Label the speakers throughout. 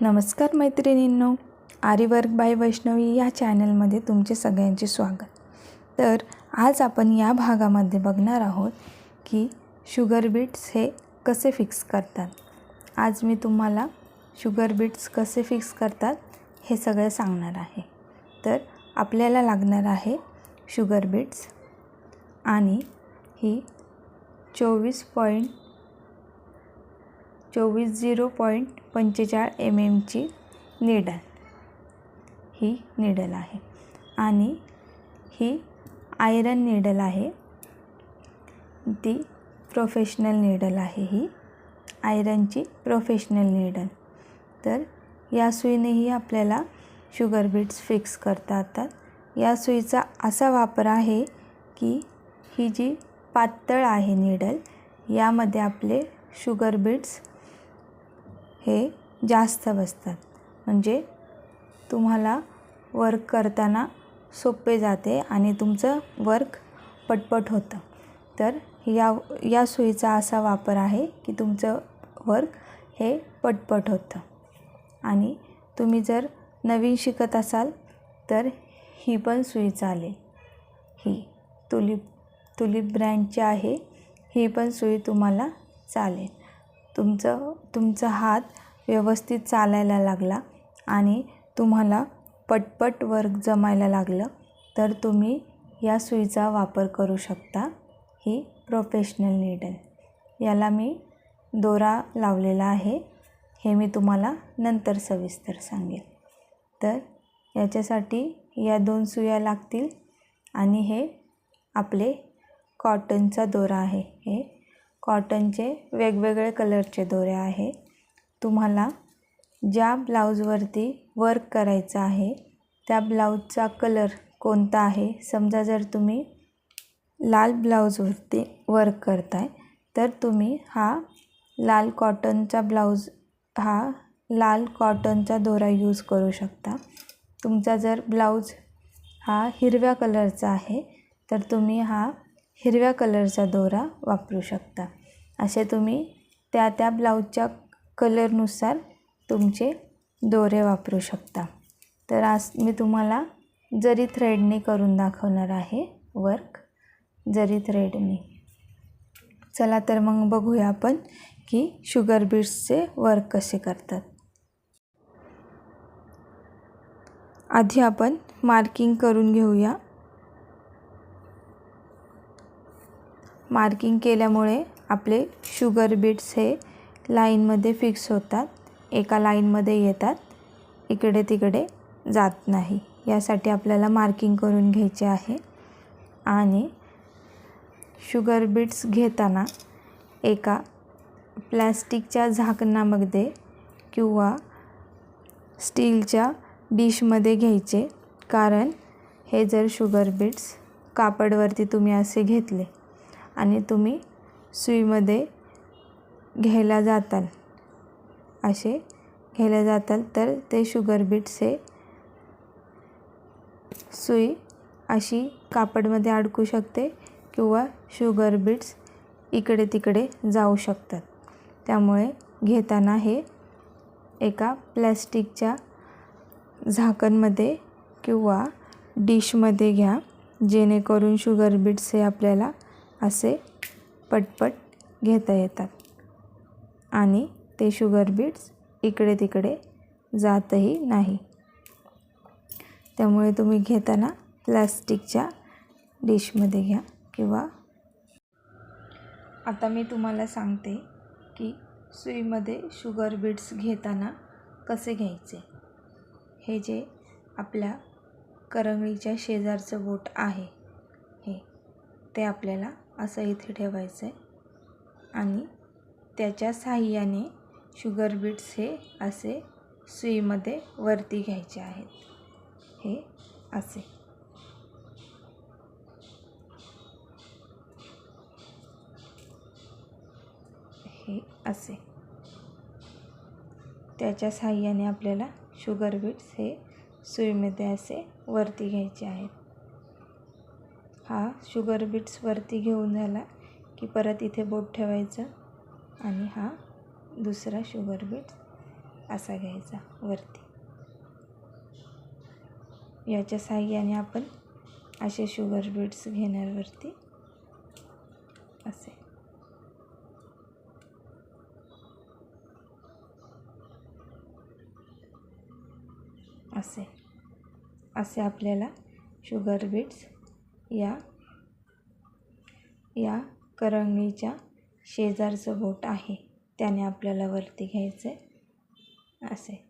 Speaker 1: नमस्कार मैत्रिणींनो आरीवर्क बाय वैष्णवी या चॅनलमध्ये तुमचे सगळ्यांचे स्वागत. तर आज आपण या भागामध्ये बघणार आहोत की शुगर बीट्स हे कसे फिक्स करतात. आज मी तुम्हाला शुगर बीट्स कसे फिक्स करतात हे सगळं सांगणार आहे. तर आपल्याला लागणार आहे शुगर बीट्स आणि ही चोवीस पॉईंट चोवीस झिरो पॉईंट पंचेचाळ एम एमची निडल. ही निडल आहे. आणि ही आयरन निडल आहे. ती प्रोफेशनल निडल आहे ही. आयरनची प्रोफेशनल निडल. तर या सुईनेही आपल्याला शुगर बीट्स फिक्स करता येतात या सुईचा असा वापर आहे की ही जी पातळ आहे निडल यामध्ये आपले शुगर बीट्स हे जास्त बसतात. म्हणजे तुम्हाला वर्क करताना सोपे जाते आणि तुमचं वर्क पटपट होतं. तर या या सुईचा असा वापर आहे की तुमचं वर्क हे पटपट होतं. आणि तुम्ही जर नवीन शिकत असाल तर ही पण सुई चालेल. ही तुलिप तुलिप ब्रँडची आहे ही पण सुई तुम्हाला चालेल. तुमचं तुमचा हात व्यवस्थित चालायला लागला आणि तुम्हाला पटपट वर्क जमायला लागलं तर तुम्ही या सुईचा वापर करू शकता. ही प्रोफेशनल नीडल याला मी दोरा लावलेला आहे. हे मी तुम्हाला नंतर सविस्तर सांगेल. तर याच्यासाठी या दोन सुया लागतील आणि हे आपले कॉटनचा दोरा आहे. हे कॉटनचे वेगवेगळे कलरचे दोरे आहे. तुम्हाला ज्या ब्लाऊजवरती वर्क करायचं आहे त्या ब्लाऊजचा कलर कोणता आहे समजा जर तुम्ही लाल ब्लाऊजवरती वर्क करताय तर तुम्ही हा लाल कॉटनचा ब्लाऊज हा लाल कॉटनचा दोरा यूज करू शकता. तुमचा जर ब्लाऊज हा हिरव्या कलरचा आहे तर तुम्ही हा हिरव्या कलरचा दोरा वापरू शकता. असे तुम्ही त्या त्या ब्लाऊजच्या कलरनुसार तुमचे दोरे वापरू शकता. तर आज मी तुम्हाला जरी थ्रेडने करून दाखवणार आहे वर्क जरी थ्रेडने चला तर मग बघूया आपण की शुगर बीट्सचे वर्क कसे करतात. आधी आपण मार्किंग करून घेऊया. मार्किंग केल्यामुळे आपले शुगर बीट्स हे लाईनमध्ये फिक्स होतात. एका लाईनमध्ये येतात. इकडे तिकडे जात नाही. यासाठी आपल्याला मार्किंग करून घ्यायचे आहे. आणि शुगर बीट्स घेताना एका प्लॅस्टिकच्या झाकणामध्ये किंवा स्टीलच्या डिशमध्ये घ्यायचे. कारण हे जर शुगर बीट्स कापडवरती तुम्ही असे घेतले आणि तुम्ही सुईमध्ये घ्यायला जाताल. असे घ्यायला जाताल तर ते शुगर बीट्स हे सुई अशी कापडमध्ये अडकू शकते किंवा शुगर बीट्स इकडे तिकडे जाऊ शकतात. त्यामुळे घेताना हे एका प्लॅस्टिकच्या झाकणमध्ये किंवा डिशमध्ये घ्या जेणेकरून शुगर बीट्स हे आपल्याला असे पटपट घेता येतात. आणि ते शुगर बीट्स इकडे तिकडे जातही नाही. त्यामुळे तुम्ही घेताना प्लॅस्टिकच्या डिशमध्ये घ्या किंवा आता मी तुम्हाला सांगते की सुईमध्ये शुगर बीट्स घेताना कसे घ्यायचे. हे जे आपल्या करंगळीच्या शेजारचं बोट आहे हे ते आपल्याला असं इथे ठेवायचं आहे. आणि त्याच्या साहाय्याने शुगर बीट्स हे असे सुईमध्ये वरती घ्यायचे आहेत. हे असे. हे असे. त्याच्या साहाय्याने आपल्याला शुगर बीट्स हे सुईमध्ये असे वरती घ्यायचे आहेत. हा शुगर बीट्स वरती घेऊन झाला की परत इथे बोट ठेवायचं आणि हा दुसरा शुगर बीट्स असा घ्यायचा वरती. याच्या सहाय्याने आपण असे शुगर बीट्स घेणार वरती. असे. असे. असे आपल्याला शुगर बीट्स या. या करंगळीच्या शेजारचं बोट आहे. त्याने आपल्याला वरती घ्यायचं आहे असे.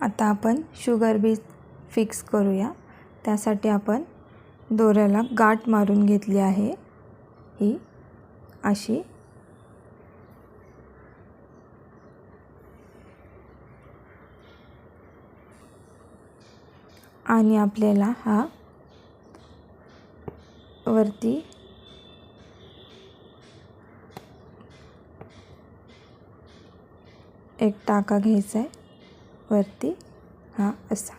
Speaker 1: आता आपण शुगर बीज फिक्स करूया. त्यासाठी आपण दोऱ्याला गाठ मारून घेतली आहे. ही अशी आणि आपल्याला हा वरती एक टाका घ्यायचा आहे. वरती हा असा.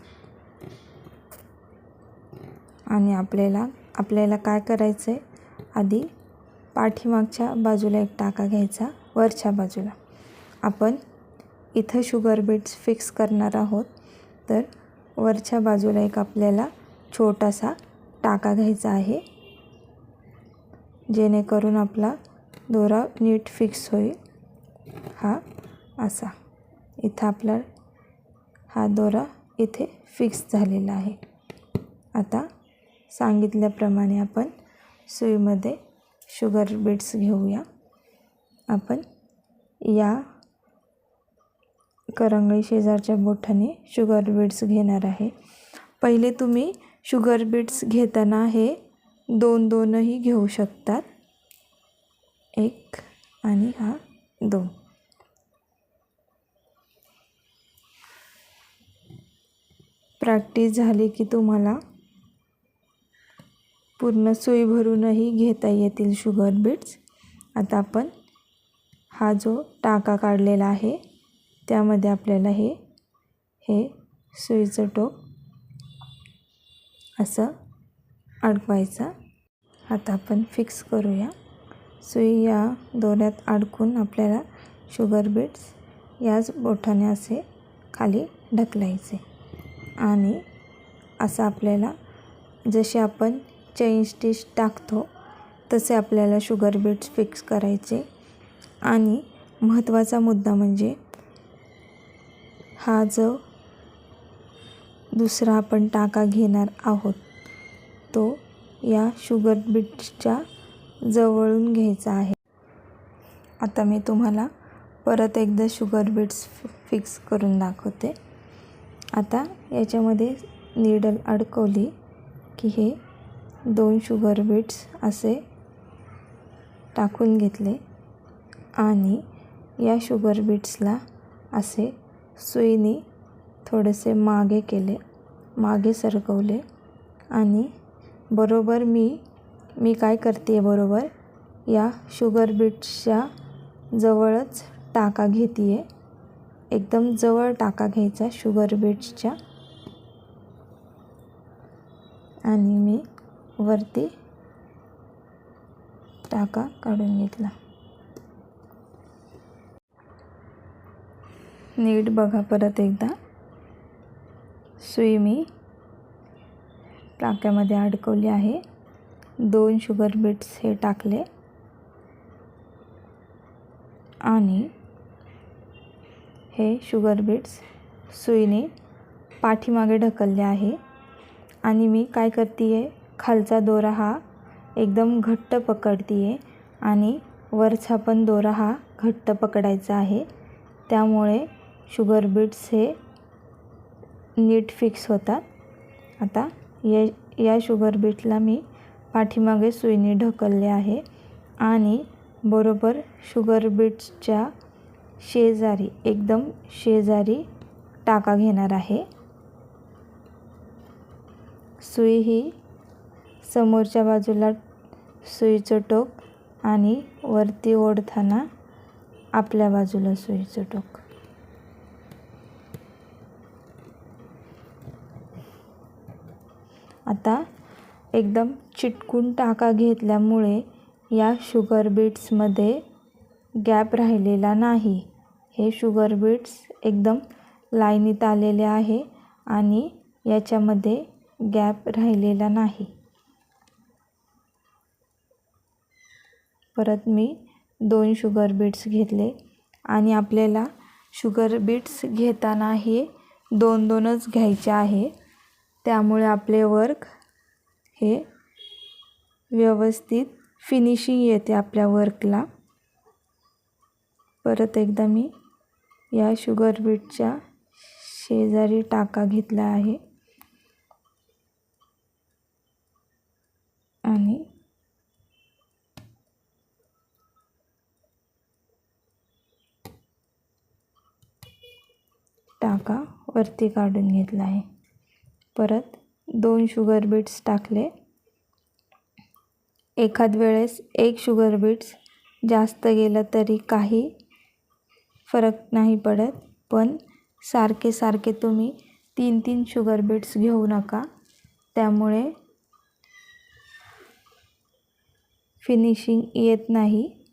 Speaker 1: आणि आपल्याला आपल्याला काय करायचं आहे? आधी पाठीमागच्या बाजूला एक टाका घ्यायचा वरच्या बाजूला. आपण इथं शुगर बीट्स फिक्स करणार आहोत तर वरच्या बाजूला एक आपल्याला छोटासा टाका घ्यायचा आहे. जेणेकरून आपला दोरा नीट फिक्स होईल. हा असा. इथं आपला हा दोरा इथे फिक्स झालेला आहे. आता सांगितल्याप्रमाणे आपण सुईमध्ये शुगर बीट्स घेऊया. आपण या करंगळी शेजारच्या बोटाने शुगर बीट्स घेणार आहे. पहिले तुम्ही शुगर बीट्स घेताना हे दोन दोनही घेऊ शकतात. एक आणि हा दोन. प्रॅक्टिस झाली की तुम्हाला पूर्ण सुई भरूनही घेता येतील शुगर बीट्स आता आपण हा जो टाका काढलेला आहे त्यामध्ये आपल्याला हे हे सुईचं टोक असं अडकवायचं. आता आपण फिक्स करूया. सुई या दोऱ्यात अडकून आपल्याला शुगर बीट्स याच बोटाने असे खाली ढकलायचे. आणि असं आपल्याला जसे आपण चेन स्टिच टाकतो तसे आपल्याला शुगर बीट्स फिक्स करायचे. आणि महत्त्वाचा मुद्दा म्हणजे हा जो दुसरा आपण टाका घेणार आहोत तो या शुगर बीट्सच्या जवळून घ्यायचा आहे. आता मी तुम्हाला परत एकदा शुगर बीट्स फिक्स करून दाखवते. आता याच्यामध्ये नीडल अडकवली की हे दोन शुगर बीट्स असे टाकून घेतले आणि या शुगर बीट्सला असे सुईने थोडेसे मागे केले मागे सरकवले आणि बरोबर मी मी काय करते बरोबर? या शुगर बीट्सच्या जवळच टाका घेते आहे एकदम जवळ टाका घ्यायचा शुगर बीट्सच्या आणि मी वरती टाका काढून घेतला. नीट बघा परत एकदा. सुई मी टाक्यामध्ये अडकवली आहे. दोन शुगर बीट्स हे टाकले. आणि हे शुगर बीट्स सुईने पाठीमागे ढकलले आहे. आणि मी काय करते आहे खालचा दोरा हा एकदम घट्ट पकडते आहे आणि वरचा पण दोरा हा घट्ट पकडायचा आहे. त्यामुळे शुगर बीट्स हे नीट फिक्स होतात. आता या या शुगर बीटला मी पाठीमागे सुईने ढकलले आहे आणि बरोबर शुगर बीट्सच्या शेजारी एकदम शेजारी टाका घेणार आहे. सुई ही समोरच्या बाजूला सुईचं टोक आणि वरती ओढताना आपल्या बाजूला सुईचं टोक. आता एकदम चिटकून टाका घेतल्यामुळे या शुगर बीट्समध्ये गॅप राहिलेला नाही. हे शुगर बीट्स एकदम लाईनीत आलेले आहे आणि याच्यामध्ये गॅप राहिलेला नाही. परत मी दोन शुगर बीट्स घेतले आणि आपल्याला शुगर बीट्स घेताना हे दोन दोनच घ्यायचे आहे. त्यामुळे आपले वर्क हे व्यवस्थित फिनिशिंग येते आपल्या वर्कला परत एकदा मी या शुगर बीटच्या शेजारी टाका घेतला आहे. आणि टाका वरती काढून घेतला आहे. परत दोन शुगर बीट्स टाकले. एखाद वेळेस एक शुगर बीट्स जास्त गेलं तरी काही फरक नाही पडत पण सारखे सारखे तुम्ही तीन तीन शुगर बीट्स घेऊ नका. त्यामुळे फिनिशिंग येत नाही.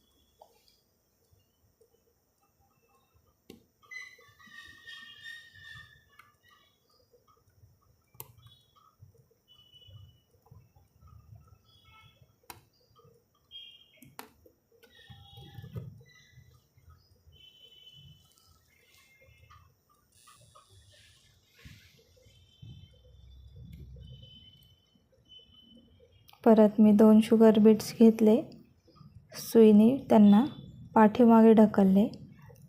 Speaker 1: परत मी दोन शुगर बीट्स घेतले. सुईने त्यांना पाठीमागे ढकलले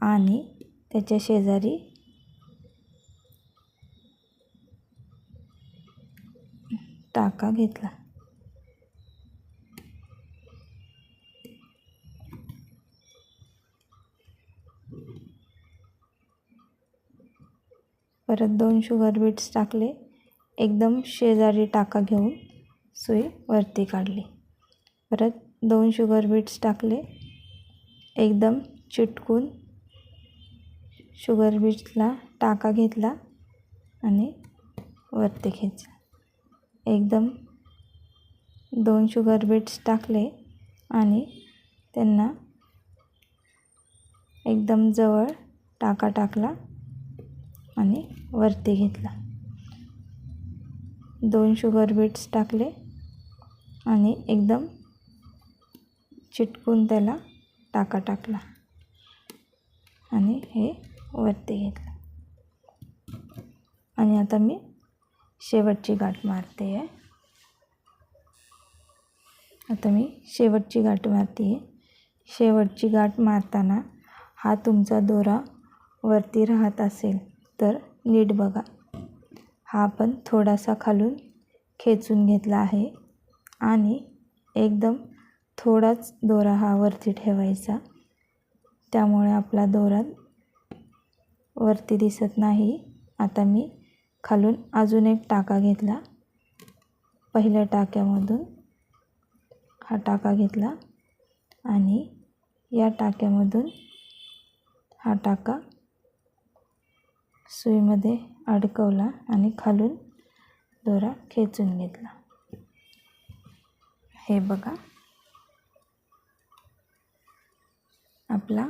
Speaker 1: आणि त्याच्या शेजारी टाका घेतला. परत दोन शुगर बीट्स टाकले. एकदम शेजारी टाका घेऊन सुई वरती काढली. परत दोन शुगर बीट्स टाकले. एकदम चिटकून शुगर बीट्सला टाका घेतला आणि वरती खेचला एकदम दोन शुगर बीट्स टाकले आणि त्यांना एकदम जवळ टाका टाकला आणि वरती घेतला. दोन शुगर बीट्स टाकले. आणि एकदम चिटकून त्याला टाका टाकला. आणि हे वरती घेतलं. आणि आता मी शेवटची गाठ मारते आहे. आता मी शेवटची गाठ मारते आहे. शेवटची गाठ मारताना हा तुमचा दोरा वरती राहत असेल तर नीट बघा. हा आपण थोडासा खालून खेचून घेतला आहे. आणि एकदम थोडाच दोरा हा वरती ठेवायचा. त्यामुळे आपला दोरा वरती दिसत नाही. आता मी खालून अजून एक टाका घेतला. पहिल्या टाक्यामधून हा टाका घेतला आणि या टाक्यामधून हा टाका सुईमध्ये अडकवला आणि खालून दोरा खेचून घेतला. हे बघा. आपला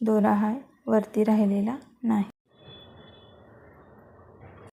Speaker 1: दोरा हा वरती राहिलेला नाही.